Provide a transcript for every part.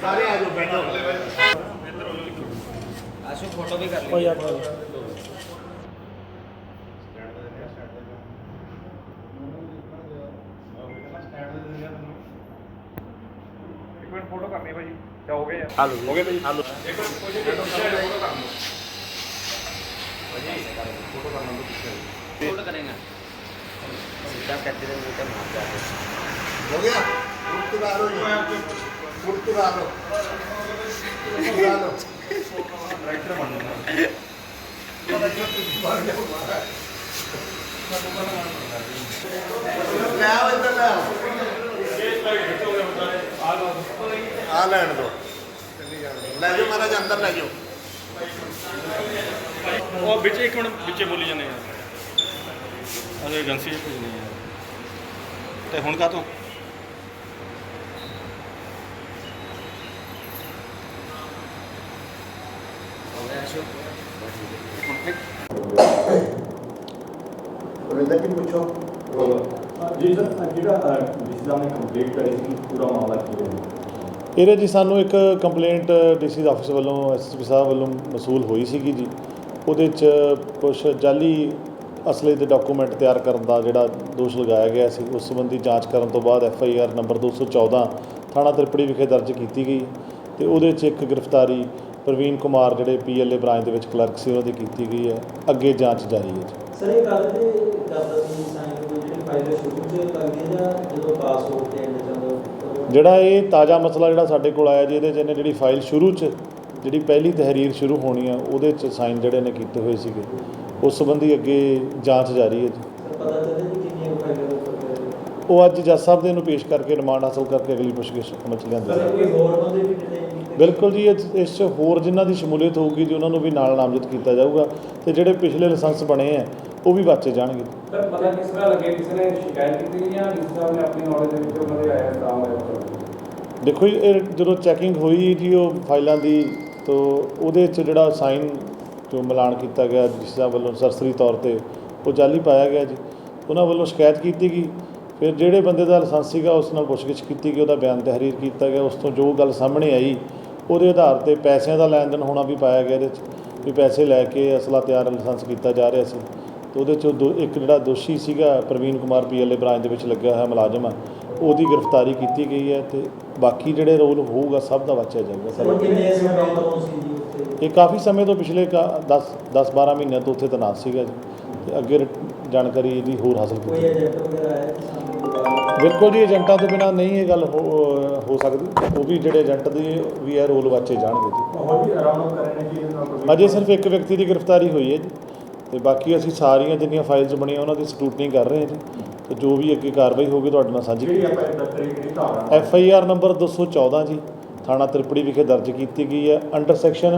ਸਾਰੇ ਆ ਜਾਓ ਬੈਠੋ ਆਸ਼ੂ ਫੋਟੋ ਵੀ ਕਰ ਲਈ ਕੋਈ ਯਾਰ ਇੱਕ ਮਿੰਟ ਫੋਟੋ ਕਰਨੀ ਹੈ ਭਾਜੀ ਕਿਆ ਹੋ ਗਿਆ ਯਾਰ ਹਾਲੋ। ਹੋ ਗਿਆ ਭਾਜੀ? ਹਾਲੋ। ਇੱਕ ਮਿੰਟ ਕੋਈ ਨਹੀਂ ਫੋਟੋ ਕਰ ਫੋਟੋ ਕਰੇਗਾ। ਸਿੱਧਾ ਕੱਟ ਦੇ ਮੂੰਹ ਤੇ ਮਾਰ ਜਾ ਹੋ ਗਿਆ? ਪੁਰਤਗਾਲ ਹੋ ਜੀ ਪੁਰਤਗਾਲ ਹੋ ਪੁਰਤਗਾਲ ਹੋ ਰਾਈਟਰ ਬਣਨਾ ਲੈ ਆਓ ਇੱਧਰ ਲੈ ਆਓ। ਆ ਲੈਣ ਦੋ। ਲੈ ਜਾਓ ਮਹਾਰਾਜ ਅੰਦਰ ਲੈ ਜਾਓ। ਉਹ ਵਿੱਚ ਇੱਕ ਮਿੰਟ ਵਿੱਚੇ ਬੋਲੀ ਜਾਂਦੇ ਆ। ਅਜੇ ਏਜੰਸੀ ਭੇਜਣੀ ਆ। ਤੇ ਹੁਣ ਕਾ ਤੋਂ ਰਵਿੰਦਰ ਕੀ ਪੁੱਛੋ। ਜੀ ਸਰ ਜਿਹੜਾ ਡੀਸੀ ਸਾਹਿਬ ਨੇ ਕੰਪਲੀਟ ਕਰੀ ਸੀ ਪੂਰਾ ਮਾਮਲਾ ਕੀ ਹੈ ਇਹਦੇ ਜੀ ਸਾਨੂੰ ਇੱਕ ਕੰਪਲੇਂਟ ਡੀਸੀ ਦਾ ਆਫਿਸ ਵੱਲੋਂ ਐਸਐਸਪੀ ਸਾਹਿਬ ਵੱਲੋਂ ਮਸੂਲ ਹੋਈ ਸੀਗੀ ਜੀ। ਉਹਦੇ 'ਚ ਕੁਝ ਜਾਲੀ ਅਸਲੇ ਦੇ ਡਾਕੂਮੈਂਟ ਤਿਆਰ ਕਰਨ ਦਾ ਜਿਹੜਾ ਦੋਸ਼ ਲਗਾਇਆ ਗਿਆ ਸੀ, ਉਸ ਸੰਬੰਧੀ ਜਾਂਚ ਕਰਨ ਤੋਂ ਬਾਅਦ ਐਫ ਆਈ ਆਰ ਨੰਬਰ 214 ਥਾਣਾ ਤ੍ਰਿਪੜੀ ਵਿਖੇ ਦਰਜ ਕੀਤੀ ਗਈ। ਤੇ ਉਹਦੇ 'ਚ ਇੱਕ ਗ੍ਰਿਫਤਾਰੀ ਪ੍ਰਵੀਨ ਕੁਮਾਰ ਜਿਹੜੇ ਪੀਐਲਏ ਬ੍ਰਾਂਚ ਦੇ ਵਿੱਚ ਕਲਰਕ ਸੀ ਉਹਨਾਂ ਦੀ ਕੀਤੀ ਗਈ ਹੈ। ਅੱਗੇ ਜਾਂਚ ਜਾਰੀ ਹੈ ਜੀ। ਸਰ, ਇਹ ਗੱਲ ਤੇ ਕਰਦਾ ਸੀ ਸਾਈਨ ਕੋਈ ਜਿਹੜੀ ਫਾਈਲ ਸ਼ੁਰੂ ਚ ਲੱਗਦੀ ਹੈ ਜਾਂ ਜਦੋਂ ਪਾਸ ਹੋ ਕੇ ਐਂਡ ਜਦੋਂ ਉਦੋਂ? ਜਿਹੜਾ ਇਹ ਤਾਜ਼ਾ ਮਸਲਾ ਜਿਹੜਾ ਸਾਡੇ ਕੋਲ ਆਇਆ ਜੀ ਇਹਦੇ 'ਚ ਇਹਨੇ ਜਿਹੜੀ ਫਾਈਲ ਸ਼ੁਰੂ 'ਚ ਜਿਹੜੀ ਪਹਿਲੀ ਤਹਿਰੀਰ ਸ਼ੁਰੂ ਹੋਣੀ ਆ ਉਹਦੇ 'ਚ ਸਾਈਨ ਜਿਹੜੇ ਨੇ ਕੀਤੇ ਹੋਏ ਸੀਗੇ ਉਸ ਸੰਬੰਧੀ ਅੱਗੇ ਜਾਂਚ ਜਾਰੀ ਹੈ ਜੀ ਸਰ ਪਤਾ ਚੱਲੇ ਕਿ ਕਿੰਨੀਆਂ ਫਾਈਲਾਂ ਦੇ ਉੱਪਰ ਉਹ ਅੱਜ ਜੱਜ ਸਾਹਿਬ ਦੇ ਨੂੰ ਪੇਸ਼ ਕਰਕੇ ਰਿਮਾਂਡ ਹਾਸਲ ਕਰਕੇ ਅਗਲੀ ਪੁੱਛਗਿੱਛ ਅਮਲ ਲਿਆਂਦੀ ਸਰ ਜਾਵੇਗੀ। ਕੋਈ ਹੋਰ ਬੰਦੇ ਵੀ ਡਿਟੇਨ ਕੀਤੇ ਬਿਲਕੁਲ ਜੀ ਇਸ- ਇਸ 'ਚ ਹੋਰ ਜਿਨ੍ਹਾਂ ਦੀ ਸ਼ਮੂਲੀਅਤ ਹੋਊਗੀ ਜੀ ਉਹਨਾਂ ਨੂੰ ਵੀ ਨਾਲ ਨਾਮਜ਼ਦ ਕੀਤਾ ਜਾਊਗਾ ਤੇ ਜਿਹੜੇ ਪਿਛਲੇ ਲਾਇਸੈਂਸ ਬਣੇ ਆ ਉਹ ਵੀ ਬਾਚੇ ਜਾਣਗੇ। ਸਰ ਪਤਾ ਕਿਸ ਤਰ੍ਹਾਂ ਲੱਗੇ? ਕਿਸੇ ਨੇ ਸ਼ਿਕਾਇਤ ਕੀਤੀ ਜਾਂ ਡੀਸੀ ਸਾਹਿਬ ਨੇ ਆਪਣੀ ਨੌਲੇਜ ਦੇ ਵਿੱਚ ਉਹਨਾਂ ਦੇ ਆਇਆ ਤਾਂ ਆਇਆ ਦੇਖੋ ਜੀ ਇਹ ਜਦੋਂ ਚੈਕਿੰਗ ਹੋਈ ਜੀ ਉਹ ਫਾਈਲਾਂ ਦੀ ਤੋਂ ਉਹਦੇ 'ਚ ਜਿਹੜਾ ਸਾਈਨ ਜੋ ਮਿਲਾਨ ਕੀਤਾ ਗਿਆ ਜਿਸ ਦਾ ਵੱਲੋਂ ਸਰਸਰੀ ਤੌਰ ਤੇ ਉਹ ਜਾਲੀ ਪਾਇਆ ਗਿਆ ਜੀ। ਉਹਨਾਂ ਵੱਲੋਂ ਸ਼ਿਕਾਇਤ ਕੀਤੀ ਗਈ। ਫਿਰ ਜਿਹੜੇ ਬੰਦੇ ਦਾ ਲਾਇਸੈਂਸ ਸੀਗਾ ਉਸ ਨਾਲ ਪੁੱਛਗਿੱਛ ਕੀਤੀ ਗਈ ਉਹਦਾ ਬਿਆਨ ਤਹਿਰੀਰ ਕੀਤਾ ਗਿਆ। ਉਸ ਤੋਂ ਜੋ ਗੱਲ ਸਾਹਮਣੇ ਆਈ ਉਹਦੇ ਆਧਾਰ ਤੇ ਪੈਸਿਆਂ ਦਾ ਲੈਣ ਦੇਣ ਹੋਣਾ ਵੀ ਪਾਇਆ ਗਿਆ ਇਹਦੇ 'ਚ ਵੀ ਪੈਸੇ ਲੈ ਕੇ ਅਸਲਾ ਤਿਆਰ ਲਾਇਸੈਂਸ ਕੀਤਾ ਜਾ ਰਿਹਾ ਸੀ। ਤੇ ਉਹਦੇ 'ਚੋਂ ਦੋ ਇੱਕ ਜਿਹੜਾ ਦੋਸ਼ੀ ਸੀਗਾ ਪ੍ਰਵੀਨ ਕੁਮਾਰ ਪੀਐਲਏ ਬ੍ਰਾਂਚ ਦੇ ਵਿੱਚ ਲੱਗਿਆ ਹੋਇਆ ਮੁਲਾਜ਼ਮ ਆ ਉਹਦੀ ਗ੍ਰਿਫਤਾਰੀ ਕੀਤੀ ਗਈ ਹੈ ਤੇ ਬਾਕੀ ਜਿਹੜੇ ਰੋਲ ਹੋਊਗਾ ਸਭ ਦਾ ਵਾਚਿਆ ਜਾਊਗਾ ਸਰ। ਇਹ ਕਾਫੀ ਸਮੇਂ ਤੋਂ ਪਿਛਲੇ 10 10 12 ਮਹੀਨਿਆਂ ਤੋਂ ਉੱਥੇ ਤੈਨਾਤ ਸੀਗਾ ਜੀ। ਤੇ ਅੱਗੇ ਜਾਣਕਾਰੀ ਇਹਦੀ ਹੋਰ ਹਾਸਲ ਕੋਈ ਕੀਤੀ ਏਜੰਟ ਵਗੈਰਾ ਦੁਬਾਰਾ ਬਿਲਕੁਲ ਜੀ ਏਜੰਟਾਂ ਤੋਂ ਬਿਨਾ ਨਹੀਂ ਇਹ ਗੱਲ ਹੋ ਹੋ ਸਕਦੀ। ਉਹ ਵੀ ਜਿਹੜੇ ਏਜੰਟ ਦੀ ਵੀ ਇਹ ਰੋਲ ਵਾਚੇ ਜਾਣਗੇ ਜੀ। ਕੋਈ ਅਜੇ ਸਿਰਫ ਇੱਕ ਵਿਅਕਤੀ ਦੀ ਗ੍ਰਿਫਤਾਰੀ ਹੋਈ ਹੈ ਜੀ। ਤੇ ਬਾਕੀ ਅਸੀਂ ਸਾਰੀਆਂ ਜਿੰਨੀਆਂ ਫਾਈਲਸ ਬਣੀਆਂ ਉਹਨਾਂ ਦੀ ਸਕਰੂਟਨੀ ਕਰ ਰਹੇ ਹਾਂ ਜੀ। ਤੇ ਜੋ ਵੀ ਅੱਗੇ ਕਾਰਵਾਈ ਹੋਊਗੀ ਤੁਹਾਡੇ ਨਾਲ ਸਾਂਝੀ ਜਿਹੜੀ ਆਪਾਂ ਇਹ ਦਫ਼ਤਰੀ ਕਿਹੜੀ ਧਾਰਾ ਐਫ ਆਈ ਆਰ ਨੰਬਰ 214 ਜੀ ਥਾਣਾ ਤ੍ਰਿਪੜੀ ਵਿਖੇ ਦਰਜ ਕੀਤੀ ਗਈ ਹੈ। ਅੰਡਰ ਸੈਕਸ਼ਨ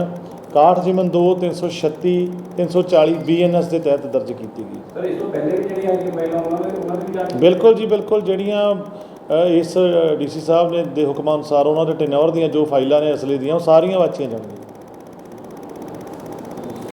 61 ਜਿਮਨ 2 336 340 ਬੀਐਨਐਸ ਦੇ ਤਹਿਤ ਦਰਜ ਕੀਤੀ ਗਈ। ਸਰ ਇਸ ਤੋਂ ਪਹਿਲੇ ਵੀ ਜਿਹੜੀਆਂ ਆਈਆਂ ਮਹਿਲਾ ਉਹਨਾਂ ਦੇ ਉਹਨਾਂ ਦੀ ਵੀ ਜਾਂਚ ਬਿਲਕੁਲ ਜੀ ਬਿਲਕੁਲ। ਜਿਹੜੀਆਂ ਇਸ ਡੀਸੀ ਸਾਹਿਬ ਨੇ ਦੇ ਹੁਕਮਾਂ ਅਨੁਸਾਰ ਉਹਨਾਂ ਦੇ ਟੈਨੋਰ ਦੀਆਂ ਜੋ ਫਾਈਲਾਂ ਨੇ ਅਸਲੇ ਦੀਆਂ ਉਹ ਸਾਰੀਆਂ ਵਾਚੀਆਂ ਜਾਣਗੀਆਂ।